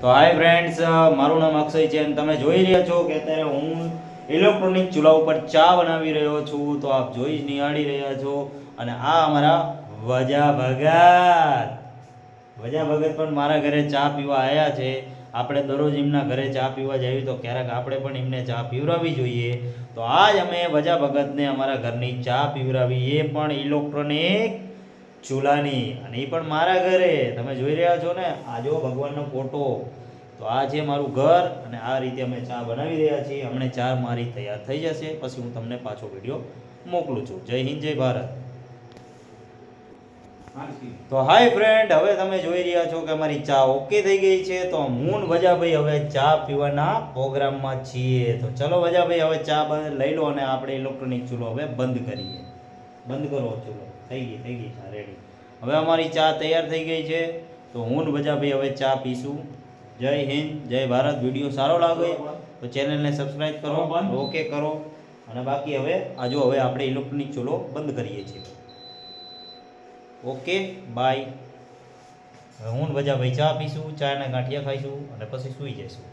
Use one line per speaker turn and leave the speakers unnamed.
તો hi friends મારું નામ અક્ષય છે અને તમે જોઈ રહ્યા છો કે અત્યારે હું ઇલેક્ટ્રોનિક ચૂલા ઉપર ચા બનાવી રહ્યો છું. તો આપ જોઈ જ નિહાળી રહ્યા છો અને આ અમારા વજા ભગત. વજા ભગત પણ મારા ઘરે ચા પીવા આવ્યા છે. આપણે દરરોજ એમના ઘરે ચા પીવા જઈએ તો ક્યારેક આપણે પણ એમને ચા પીવડાવવી જોઈએ. તો આજ અમે વજા ભગતને અમારા ઘરની ચા પીવરાવી એ પણ ઇલેક્ટ્રોનિક ચૂલાની અને એ પણ મારા ઘરે. તમે જોઈ રહ્યા છો ને, આ જો ભગવાનનો ફોટો. તો આ છે મારું ઘર અને આ રીતે અમે ચા બનાવી રહ્યા છીએ. હમણાં ચા મારી તૈયાર થઈ જશે. પછી હું તમને પાછો વીડિયો મોકલું છું. જય હિન્દ, જય ભારત. તો હાય ફ્રેન્ડ હવે તમે જોઈ રહ્યા છો કે અમારી ચા ઓકે થઈ ગઈ છે. તો હું ભજાભાઈ હવે ચા પીવાના પ્રોગ્રામમાં છીએ. તો ચલો વજાભાઈ, હવે ચા લઈ લો અને આપણે ઇલેક્ટ્રોનિક ચૂલો હવે બંધ કરીએ. બંધ કરો ચૂલો થઈ ગઈ થઈ ગઈ ચા રેડી હવે અમારી ચા તૈયાર થઈ ગઈ છે તો હું ને વજાભાઈ હવે ચા પીશું. જય હિન્દ જય ભારત વીડિયો સારો લાગે તો ચેનલને સબસ્ક્રાઈબ કરો ઓકે કરો. અને બાકી હવે આ જો હવે આપણે ઇલેક્ટ્રોનિક ચૂલો બંધ કરીએ છીએ. ઓકે બાય હું ને વજાભાઈ ચા પીશું ચાના ગાંઠિયા ખાઈશું અને પછી સૂઈ જઈશું.